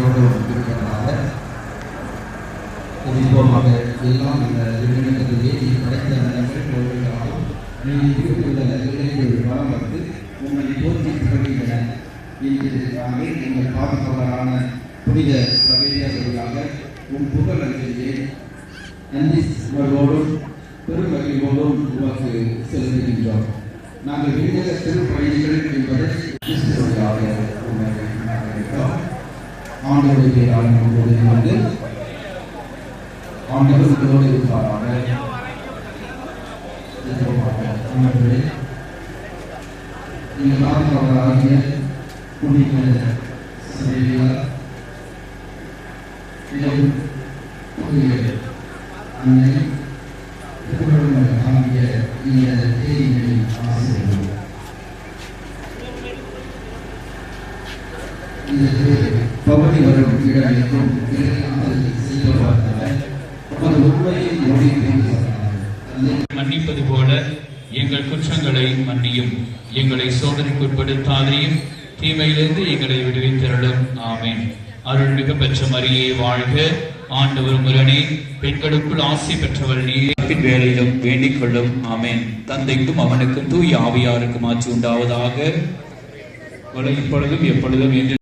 அவர்களோடு இருக்கிறதாக குறிப்பாக எல்லாம் இந்த நிறுவனத்திலேயே நீ படைத்த நிலங்கள் கோவில்களாலும் நீ இருக்கிற இளைஞர்கள் வளம் வந்து உன்னை போற்றி புகழ்கின்றன இன்று எங்கள் பாதுகாவலரான புனித சபையாக உன் புகழ் அஞ்சலியை நன்றி உணர்வோடும் பெரும் மகிழ்வோடும் உமக்கு செலுத்துகின்றோம். நாங்கள் விண்ணில திருப்பயணிகள் என்பது ஆண்டவருடைய பேரால் நம்முடைய வந்து ஆண்டவர் உங்களோடு இருப்பாராக ஆண்டவரே, நீங்கள் ஆண்டவராகிய புனித சிலையார் இடம் புதிய அன்னை திருவள்ளுவர் ஆகிய இந்த தேதிகளில் ஆசிரியர் பகுதி வரும் இடங்களுக்கும் மன்னிப்பது போல எங்கள் குற்றங்களை மன்னியும் எங்களை சோதனைக்குட்படுத்தாதையும் தீமையிலிருந்து எங்களை விடுவித்தருளும் ஆமென். அருள்மிகு பெற்ற மரியே வாழ்க. ஆண்டவர் முரணே. பெண்களுக்குள் ஆசை பெற்றவர் நீயே. பின் வேளையிலும் வேண்டிக் கொள்ளும். ஆமென். தந்தைக்கும் அவனுக்கும் தூய் ஆவியாருக்கும் ஆட்சி உண்டாவதாக. இப்பொழுதும் எப்பொழுதும் என்று